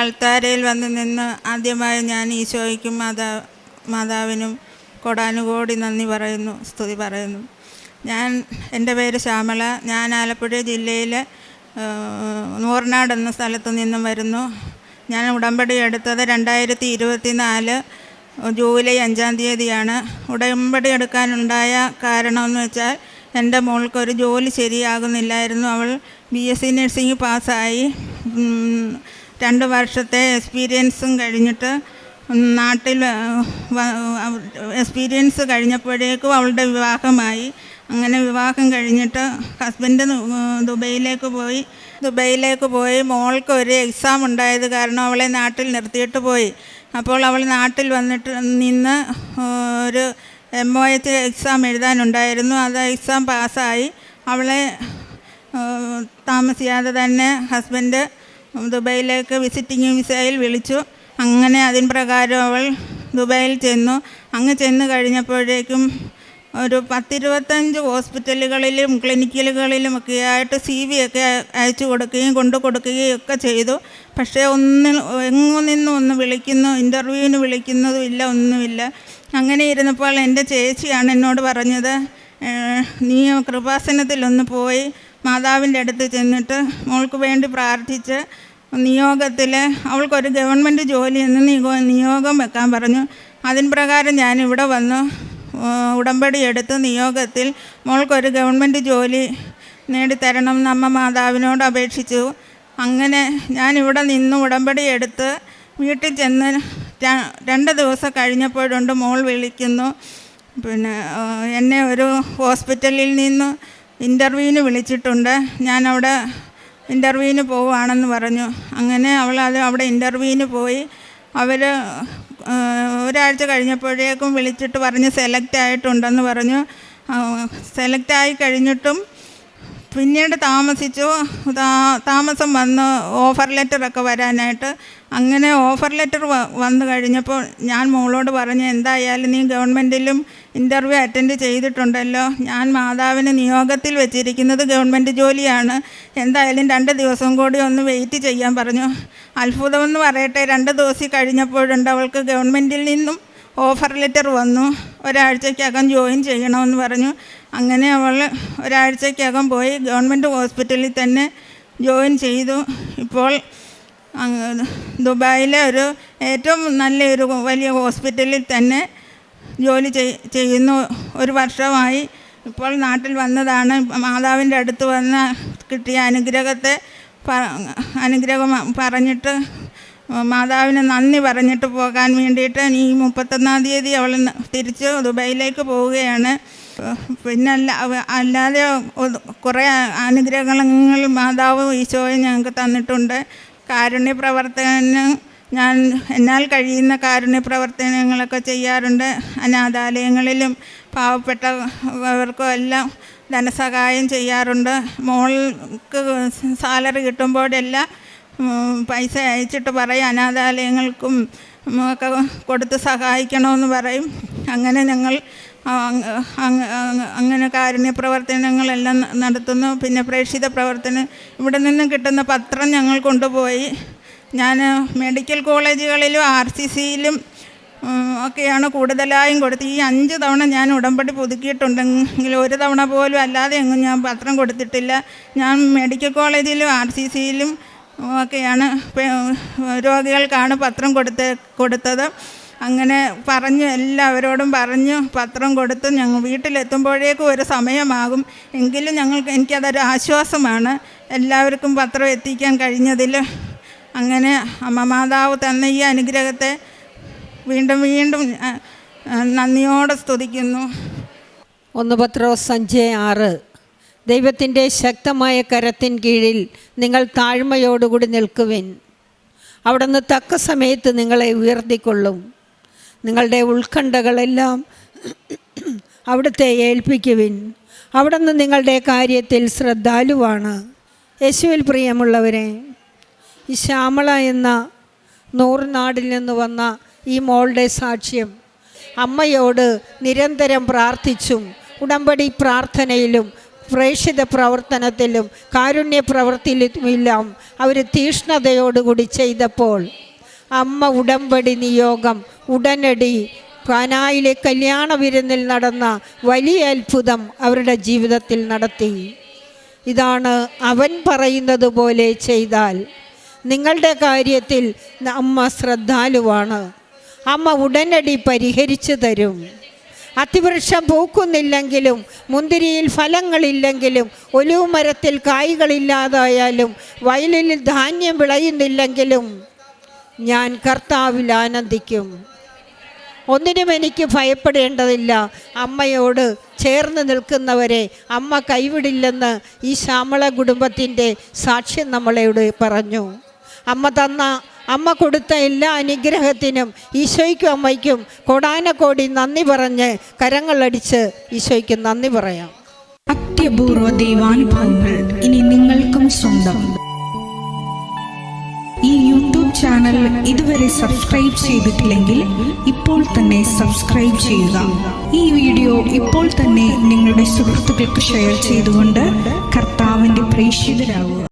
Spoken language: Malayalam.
അൾത്താരയിൽ വന്ന് നിന്ന് ആദ്യമായി ഞാൻ ഈശോയ്ക്കും മാതാ മാതാവിനും കൊടാനുകോടി നന്ദി പറയുന്നു സ്തുതി പറയുന്നു. ഞാൻ എന്റെ പേര് ശ്യാമള. ഞാൻ ആലപ്പുഴ ജില്ലയിലെ നൂറിനാട് എന്ന സ്ഥലത്ത് നിന്നും വരുന്നു. ഞാൻ ഉടമ്പടി എടുത്തത് രണ്ടായിരത്തി ഇരുപത്തി നാല് ജൂലൈ അഞ്ചാം തീയതിയാണ്. ഉടമ്പടി എടുക്കാനുണ്ടായ കാരണമെന്ന് വെച്ചാൽ എന്റെ മോൾക്ക് ഒരു ജോലി ശരിയാകുന്നില്ലായിരുന്നു. അവൾ ബി എസ് സി നഴ്സിംഗ് പാസ്സായി. രണ്ട് വർഷത്തെ എക്സ്പീരിയൻസും കഴിഞ്ഞിട്ട് നാട്ടിൽ എക്സ്പീരിയൻസ് കഴിഞ്ഞപ്പോഴേക്കും അവളുടെ വിവാഹമായി. അങ്ങനെ വിവാഹം കഴിഞ്ഞിട്ട് ഹസ്ബൻഡ് ദുബൈയിലേക്ക് പോയി. ദുബൈയിലേക്ക് പോയി. മോൾക്ക് ഒരു എക്സാം ഉണ്ടായത് കാരണം അവളെ നാട്ടിൽ നിർത്തിയിട്ട് പോയി. അപ്പോൾ അവൾ നാട്ടിൽ വന്നിട്ട് നിന്ന് ഒരു എം ഒ എച്ച് എക്സാം എഴുതാനുണ്ടായിരുന്നു. അത് എക്സാം പാസ്സായി അവളെ താമസിയാതെ തന്നെ ഹസ്ബൻഡ് ദുബൈയിലേക്ക് വിസിറ്റിംഗ് വിസയിൽ വിളിച്ചു. അങ്ങനെ അതിന് പ്രകാരം അവൾ ദുബായിൽ ചെന്നു. അങ്ങ് ചെന്ന് കഴിഞ്ഞപ്പോഴേക്കും ഒരു പത്തിരുപത്തഞ്ച് ഹോസ്പിറ്റലുകളിലും ക്ലിനിക്കലുകളിലും ഒക്കെ ആയിട്ട് സി വി ഒക്കെ അയച്ചു കൊടുക്കുകയും കൊണ്ടു കൊടുക്കുകയും ഒക്കെ ചെയ്തു. പക്ഷേ ഒന്നും എങ്ങു നിന്നും ഒന്ന് വിളിക്കുന്നു ഇന്റർവ്യൂവിന് വിളിക്കുന്നതും ഇല്ല ഒന്നുമില്ല. അങ്ങനെ ഇരുന്നപ്പോൾ എന്റെ ചേച്ചിയാണ് എന്നോട് പറഞ്ഞത് "ഏഹ്, നീ കൃപാസനത്തിലൊന്ന് പോയി മാതാവിന്റെ അടുത്ത് ചെന്നിട്ട് മോൾക്ക് വേണ്ടി പ്രാർത്ഥിച്ച് നിയോഗത്തിൽ അവൾക്കൊരു ഗവൺമെന്റ് ജോലി എന്ന് നിയോ- നിയോഗം വെക്കാൻ പറഞ്ഞു. അതിന് പ്രകാരം ഇവിടെ വന്നു ഉടമ്പടി എടുത്ത് നിയോഗത്തിൽ മോൾക്കൊരു ഗവൺമെന്റ് ജോലി നേടിത്തരണം എന്ന് അമ്മ മാതാവിനോട് അപേക്ഷിച്ചു. അങ്ങനെ ഞാൻ ഇവിടെ നിന്ന് ഉടമ്പടി എടുത്ത് വീട്ടിൽ ചെന്ന് രണ്ട് ദിവസം കഴിഞ്ഞപ്പോഴുണ്ട് മോൾ വിളിക്കുന്നു. പിന്നെ എന്നെ ഒരു ഹോസ്പിറ്റലിൽ നിന്ന് ഇന്റർവ്യൂവിന് വിളിച്ചിട്ടുണ്ട്. ഞാനവിടെ ഇന്റർവ്യൂവിന് പോവുകയാണെന്ന് പറഞ്ഞു. അങ്ങനെ അവൾ അത് അവിടെ ഇന്റർവ്യൂവിന് പോയി. അവർ ഒരാഴ്ച കഴിഞ്ഞപ്പോഴേക്കും വിളിച്ചിട്ട് പറഞ്ഞ് സെലക്റ്റ് ആയിട്ടുണ്ടെന്ന് പറഞ്ഞു. സെലക്ട് ആയി കഴിഞ്ഞിട്ടും പിന്നീട് താമസിച്ചു. താമസം വന്ന് ഓഫർ ലെറ്ററൊക്കെ വരാനായിട്ട്. അങ്ങനെ ഓഫർ ലെറ്റർ വന്നു കഴിഞ്ഞപ്പോൾ ഞാൻ മോളോട് പറഞ്ഞു എന്തായാലും നീ ഗവൺമെന്റിലും ഇന്റർവ്യൂ അറ്റൻഡ് ചെയ്തിട്ടുണ്ടല്ലോ. ഞാൻ മാതാവിന് നിയോഗത്തിൽ വെച്ചിരിക്കുന്നത് ഗവൺമെന്റ് ജോലിയാണ്. എന്തായാലും രണ്ട് ദിവസം കൂടി ഒന്ന് വെയിറ്റ് ചെയ്യാൻ പറഞ്ഞു. അത്ഭുതമെന്ന് പറയട്ടെ രണ്ട് ദിവസം കഴിഞ്ഞപ്പോഴുണ്ട് അവൾക്ക് ഗവൺമെന്റിൽ നിന്നും ഓഫർ ലെറ്റർ വന്നു. ഒരാഴ്ചയ്ക്കകം ജോയിൻ ചെയ്യണമെന്ന് പറഞ്ഞു. അങ്ങനെ അവൾ ഒരാഴ്ചയ്ക്കകം പോയി ഗവൺമെന്റ് ഹോസ്പിറ്റലിൽ തന്നെ ജോയിൻ ചെയ്തു. ഇപ്പോൾ ദുബായിലെ ഒരു ഏറ്റവും നല്ലൊരു വലിയ ഹോസ്പിറ്റലിൽ തന്നെ ജോലി ചെയ്യുന്നു. ഒരു വർഷമായി ഇപ്പോൾ നാട്ടിൽ വന്നതാണ്. മാതാവിന്റെ അടുത്ത് വന്ന കിട്ടിയ അനുഗ്രഹത്തെ അനുഗ്രഹം പറഞ്ഞിട്ട് മാതാവിന് നന്ദി പറഞ്ഞിട്ട് പോകാൻ വേണ്ടിയിട്ട് ഈ മുപ്പത്തൊന്നാം തീയതി അവൾ തിരിച്ച് ദുബൈയിലേക്ക് പോവുകയാണ്. പിന്നെ അല്ല അല്ലാതെ കുറേ അനുഗ്രഹങ്ങൾ മാതാവ് ഈശോയെ ഞങ്ങൾക്ക് തന്നിട്ടുണ്ട്. കാരുണ്യ പ്രവർത്തനം ഞാൻ എന്നാൽ കഴിയുന്ന കാരുണ്യ പ്രവർത്തനങ്ങളൊക്കെ ചെയ്യാറുണ്ട്. അനാഥാലയങ്ങളിലും പാവപ്പെട്ടവർക്കും എല്ലാം ധനസഹായം ചെയ്യാറുണ്ട്. മോൾക്ക് സാലറി കിട്ടുമ്പോഴെല്ലാം പൈസ അയച്ചിട്ട് പറയും അനാഥാലയങ്ങൾക്കും ഒക്കെ കൊടുത്ത് സഹായിക്കണമെന്ന് പറയും. അങ്ങനെ ഞങ്ങൾ അങ്ങനെ കാരുണ്യ പ്രവർത്തനങ്ങളെല്ലാം നടത്തുന്നു. പിന്നെ പ്രേക്ഷിത പ്രവർത്തനം ഇവിടെ നിന്നും കിട്ടുന്ന പത്രം ഞങ്ങൾ കൊണ്ടുപോയി. ഞാൻ മെഡിക്കൽ കോളേജുകളിലും ആർ സി സിയിലും ഒക്കെയാണ് കൂടുതലായും കൊടുത്ത്. ഈ അഞ്ച് തവണ ഞാൻ ഉടമ്പടി പുതുക്കിയിട്ടുണ്ടെങ്കിൽ ഒരു തവണ പോലും അല്ലാതെ എങ്ങും ഞാൻ പത്രം കൊടുത്തിട്ടില്ല. ഞാൻ മെഡിക്കൽ കോളേജിലും ആർ സി സിയിലും ഒക്കെയാണ് രോഗികൾക്കാണ് പത്രം കൊടുത്ത് കൊടുത്തത്. അങ്ങനെ പറഞ്ഞു എല്ലാവരോടും പറഞ്ഞു പത്രം കൊടുത്ത് ഞങ്ങൾ വീട്ടിലെത്തുമ്പോഴേക്കും ഒരു സമയമാകും. എങ്കിലും ഞങ്ങൾക്ക് എനിക്കതൊരു ആശ്വാസമാണ്. എല്ലാവർക്കും പത്രം എത്തിക്കാൻ കഴിഞ്ഞതിൽ അങ്ങനെ അമ്മ മാതാവ് തന്ന ഈ അനുഗ്രഹത്തെ വീണ്ടും വീണ്ടും നന്ദിയോടെ സ്തുതിക്കുന്നു. ഒന്ന് പത്രോ അഞ്ച് ആറ്. ദൈവത്തിന്റെ ശക്തമായ കരത്തിൻ കീഴിൽ നിങ്ങൾ താഴ്മയോടുകൂടി നിൽക്കുവിൻ. അവിടുന്ന് തക്ക സമയത്ത് നിങ്ങളെ ഉയർത്തിക്കൊള്ളും. നിങ്ങളുടെ ഉത്കണ്ഠകളെല്ലാം അവിടുത്തെ ഏൽപ്പിക്കുവിൻ. അവിടുന്ന് നിങ്ങളുടെ കാര്യത്തിൽ ശ്രദ്ധാലുവാണ്. യേശുവിൽ പ്രിയമുള്ളവരെ ഈ ശ്യാമള എന്ന നൂറുനാടിൽ നിന്ന് വന്ന ഈ മോളുടെ സാക്ഷ്യം അമ്മയോട് നിരന്തരം പ്രാർത്ഥിച്ചും ഉടമ്പടി പ്രാർത്ഥനയിലും പ്രേക്ഷിത പ്രവർത്തനത്തിലും കാരുണ്യ പ്രവൃത്തിയിലുമെല്ലാം അവർ തീഷ്ണതയോടുകൂടി ചെയ്തപ്പോൾ അമ്മ ഉടമ്പടി നിയോഗം ഉടനടി കാനായിലെ കല്യാണ വിരുന്നിൽ നടന്ന വലിയ അത്ഭുതം അവരുടെ ജീവിതത്തിൽ നടത്തി. ഇതാണ് അവൻ പറയുന്നത് പോലെ ചെയ്താൽ നിങ്ങളുടെ കാര്യത്തിൽ അമ്മ ശ്രദ്ധാലുവാണ്. അമ്മ ഉടനടി പരിഹരിച്ചു തരും. അത്തിവൃക്ഷം പൂക്കുന്നില്ലെങ്കിലും മുന്തിരിയിൽ ഫലങ്ങളില്ലെങ്കിലും ഒലിവ് മരത്തിൽ കായ്കളില്ലാതായാലും വയലിൽ ധാന്യം വിളയുന്നില്ലെങ്കിലും ഞാൻ കർത്താവിൽ ആനന്ദിക്കും. ഒന്നിനും എനിക്ക് ഭയപ്പെടേണ്ടതില്ല. അമ്മയോട് ചേർന്ന് നിൽക്കുന്നവരെ അമ്മ കൈവിടില്ലെന്ന് ഈ ശ്യാമള കുടുംബത്തിന്റെ സാക്ഷ്യം നമ്മളോട് പറഞ്ഞു. അമ്മ തന്ന അമ്മ കൊടുത്ത എല്ലാ അനുഗ്രഹത്തിനും ഈശോയ്ക്കും അമ്മയ്ക്കും കോടാനക്കോടി നന്ദി പറഞ്ഞ് കരങ്ങളടിച്ച് ഈശോയ്ക്ക് നന്ദി പറയാം. അത്യപൂർവ ദൈവാനുഭവങ്ങൾ ഇനി നിങ്ങൾക്കും സ്വന്തം. ഈ യൂട്യൂബ് ചാനൽ ഇതുവരെ സബ്സ്ക്രൈബ് ചെയ്തിട്ടില്ലെങ്കിൽ ഇപ്പോൾ തന്നെ സബ്സ്ക്രൈബ് ചെയ്യുക. ഈ വീഡിയോ ഇപ്പോൾ തന്നെ നിങ്ങളുടെ സുഹൃത്തുക്കൾക്ക് ഷെയർ ചെയ്തുകൊണ്ട് കർത്താവിന്റെ പ്രേക്ഷിതരാകുക